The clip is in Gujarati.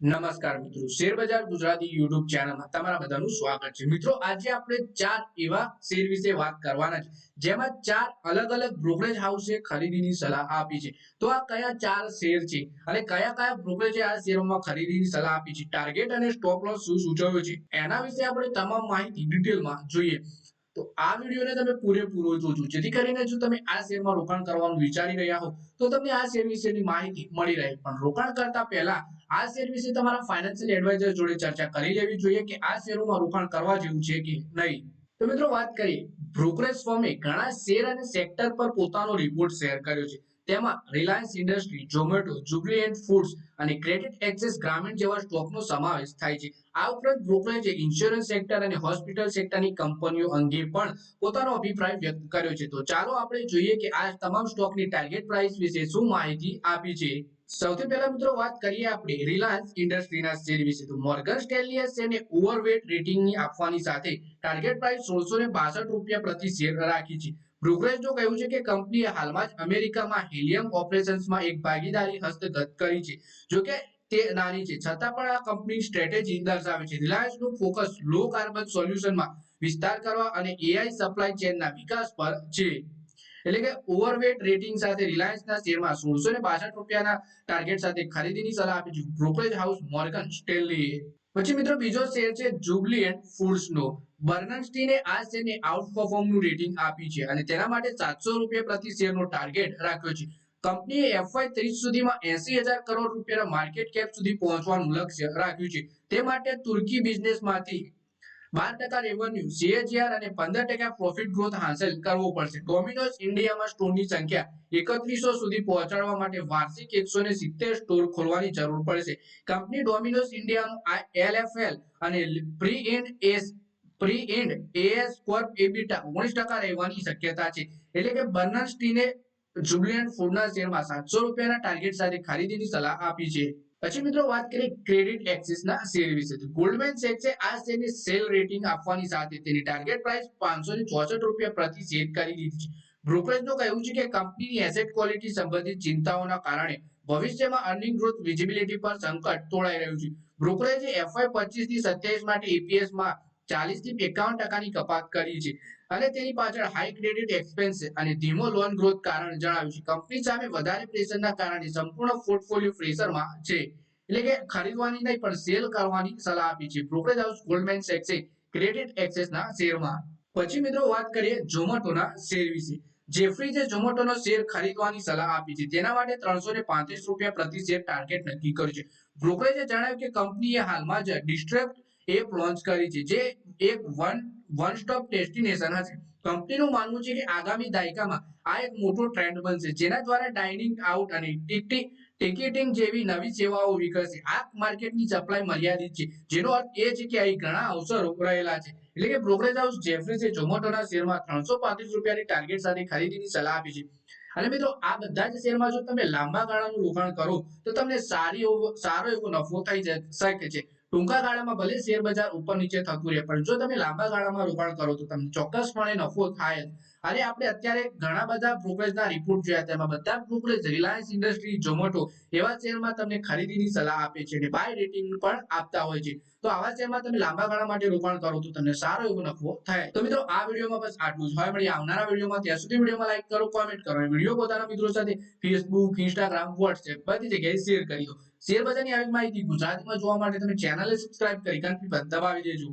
નમસ્કાર મિત્રો. શેરબજાર ગુજરાતી યુટ્યુબ ચેનલમાં તમારા બધાનું સ્વાગત છે. મિત્રો, આજે આપણે ચાર એવા શેર વિશે વાત કરવાના છે, જેમાં ચાર અલગ અલગ બ્રોકરેજ હાઉસે ખરીદીની સલાહ આપી છે. તો આ કયા ચાર શેર છે અને કયા કયા બ્રોકરેજે આ શેરોમાં ખરીદીની સલાહ આપી છે? ટાર્ગેટ અને સ્ટોપ લોસ શું સૂચવ્યો છે? એના વિશે આપણે તમામ માહિતી ડિટેલમાં જોઈએ. તો આ વિડીયોને તમે પૂરેપૂરો જોજો. જેથી કરીને જો તમે આ શેરમાં રોકાણ કરવાનું વિચારી રહ્યા હો, તો તમને આ શેર વિશેની માહિતી મળી રહે. પણ રોકાણ કરતા પહેલા આ શેર વિશે તમારા ફાઇનાન્શિયલ એડવાઇઝર જોડે ચર્ચા કરી લેવી જોઈએ કે આ શેરોમાં રોકાણ કરવા જેવું છે કે નહીં. તો મિત્રો વાત કરીએ. બ્રોકરેજ ફર્મે ઘણા શેર અને સેક્ટર પર પોતાનો રિપોર્ટ શેર કર્યો છે. તેમાં Reliance industry, Zomato jubilant foods અને ક્રેડિટ એક્સેસ ગ્રામીણ જેવા સ્ટોકનો સમાવેશ થાય છે. આ ઉપરાંત બ્રોકરેજે ઇન્સ્યોરન્સ સેક્ટર અને હોસ્પિટલ સેક્ટરની કંપનીઓ અંગે પણ પોતાનો અભિપ્રાય વ્યક્ત કર્યો છે. તો ચાલો આપણે જોઈએ કે આ તમામ સ્ટોકની ટાર્ગેટ પ્રાઇસ વિશે શું માહિતી આપી છે. સૌથી પહેલા મિત્રો વાત કરીએ આપણે રિલાયન્સ ઇન્ડસ્ટ્રીના શેર વિશે. તો મોર્ગન સ્ટેનલીએ શેરને ઓવરવેટ રેટિંગની આપવાની સાથે ટાર્ગેટ પ્રાઇસ સોળસો ને બાસઠ રૂપિયા પ્રતિ શેર રાખી છે. બ્રોકરેજનું કહ્યું છે કે કંપનીએ હાલમાં જ અમેરિકામાં હિલિયમ ઓપરેશન્સમાં એક ભાગીદારી હસ્તગત કરી છે જોકે તે નાની છે. છતાં પણ આ કંપની સ્ટ્રેટેજી દર્શાવે છે. રિલાયન્સનું ફોકસ લો કાર્બન સોલ્યુશનમાં વિસ્તાર કરવા અને એઆઈ સપ્લાય ચેનના વિકાસ પર છે. એટલે કે ઓવરવેટ રેટિંગ સાથે રિલાયન્સના શેરમાં સોળસો ને બાસઠ રૂપિયાના ટાર્ગેટ સાથે ખરીદીની સલાહ આપી છે. બ્રોકરેજ હાઉસ મોર્ગન સ્ટેનલીએ પછી મિત્રો બીજો શેર છે જુબલિયન્ટ ફૂડ્સનો બર્નસ્ટીને આ શેરને આઉટ પરફોર્મનું રેટિંગ આપી છે અને તેના માટે સાતસો રૂપિયા પ્રતિ શેરનો ટાર્ગેટ રાખ્યો છે. કંપનીએ એફઆઈ ત્રીસ સુધીમાં એસી હજાર કરોડ રૂપિયાના માર્કેટ કેપ સુધી પહોંચવાનું લક્ષ્ય રાખ્યું છે. તે માટે તુર્કી બિઝનેસમાંથી બાર ટકા રેવન્યુ સીએજીઆર અને પંદર ટકા પ્રોફિટ ગ્રોથ હાંસલ કરવો પડશે. ડોમિનોઝ ઇન્ડિયામાં સ્ટોરની સંખ્યા એકત્રીસો સુધી પહોંચાડવા માટે વાર્ષિક એકસો ને સિત્તેર સ્ટોર ખોલવાની જરૂર પડશે. કંપની ડોમિનોઝ ઇન્ડિયાનું એલએફએલ અને pre Ind AS pre Ind AS corp EBITDA ઓગણીસ ટકા રહેવાની શક્યતા છે. એટલે કે બર્નસ્ટીને જુબિલિયન્ટ ફૂડના શેરમાં સાતસો રૂપિયાના ટાર્ગેટ સાથે ખરીદીની સલાહ આપી છે. પછી મિત્રો વાત કરીએ ક્રેડિટ એક્સિસના શેર વિશે. ગોલ્ડમેન સેક્સે આ શેરને સેલ રેટિંગ આપવાની સાથે તેની ટાર્ગેટ પ્રાઇસ પાંચસો ને ચોસઠ રૂપિયા પ્રતિ શેર કરી દીધી છે. બ્રોકરેજનું કહેવું છે કે કંપનીની એસેટ ક્વોલિટી સંબંધિત ચિંતાઓના કારણે ભવિષ્યમાં અર્નિંગ ગ્રોથ વિઝિબિલિટી પર સંકટ તોળાઈ રહ્યું છે. બ્રોકરેજે એફઆઈ પચીસથી સત્યાવીસ માટે એપીએસ ચાલીસથી એકાવન ટકાની કપાત કરી છે. અને તેની પાછળ હાઈ ક્રેડિટ એક્સપેન્સ અને ધીમો લોન ગ્રોથ કારણ જણાવ્યું છે. કંપની સામે વધારે પ્રેશરના કારણે સંપૂર્ણ પોર્ટફોલિયો પ્રેશરમાં છે. એટલે કે ખરીદવાની નહીં, પણ સેલ કરવાની સલાહ આપી છે. બ્રોકરેજ હાઉસ ગોલ્ડમેન સેક્સે ક્રેડિટ એક્સેસના શેરમાં. પછી મિત્રો વાત કરીએ ઝોમેટોના શેર વિશે. જેફરીઝે ઝોમેટોનો શેર ખરીદવાની સલાહ આપી છે, તેના માટે ત્રણસો ને પાંત્રીસ રૂપિયા પ્રતિ શેર ટાર્ગેટ નક્કી કર્યું છે. બ્રોકરેજે જણાવ્યું કે કંપનીએ હાલમાં જ ડિસ્ટ્રેક્ટ એપ લોન્ચ કરી છે. જે એક વન વન સ્ટોપ ડેસ્ટિનેશન હશે. કંપનીનું માનવું છે કે આગામી દાયકામાં આ એક મોટો ટ્રેન્ડ બનશે, જેના દ્વારા ડાઇનિંગ આઉટ અને ટિકિટિંગ જેવી નવી સેવાઓ વિકસશે. આ માર્કેટની સપ્લાય મર્યાદિત છે. જેનો અર્થ એ છે કે અહીં ઘણા અવસરો રહેલા છે. એટલે કે બ્રોકરેજ હાઉસ જેફરીઝે ઝોમેટોના શેરમાં ત્રણસો પાંત્રીસ રૂપિયાની ટાર્ગેટ સાથે ખરીદીની સલાહ આપી છે. અને મિત્રો, આ બધા જ શેરમાં જો તમે લાંબા ગાળાનું રોકાણ કરો, તો તમને સારી એવો, સારો એવો નફો થઈ શકે છે. ટૂંકા ગાળામાં ભલે શેર બજાર ઉપર નીચે થતું રહે, પણ જો તમે લાંબા ગાળામાં રોકાણ કરો તો તમને ચોક્કસપણે નફો થાય અને આપણે અત્યારે ઘણા બધા બ્રોકરેજના રિપોર્ટ જોયા, તેમાં બધા બ્રોકરેજ રિલાયન્સ ઇન્ડસ્ટ્રી ઝોમેટો એવા શેરમાં તમને ખરીદીની સલાહ આપે છે અને બાય રેટિંગ પણ આપતા હોય છે. તો આવા શેરમાં તમે લાંબા ગાળા માટે રોકાણ કરો તો તમને સારો એવો નફો થાય. તો મિત્રો, આ વિડીયોમાં બસ આટલું જ. હોય મળી આવનારા વિડીયોમાં. ત્યાં સુધી વિડીયોમાં લાઈક કરો કોમેન્ટ કરો વીડિયો પોતાના મિત્રો સાથે ફેસબુક ઇન્સ્ટાગ્રામ વોટ્સએપ બધી જગ્યાએ શેર કરી દો. શેર બજારની આવી માહિતી ગુજરાતીમાં જોવા માટે તમે ચેનલને સબસ્ક્રાઇબ કરી ઘંટી દબાવી દેજો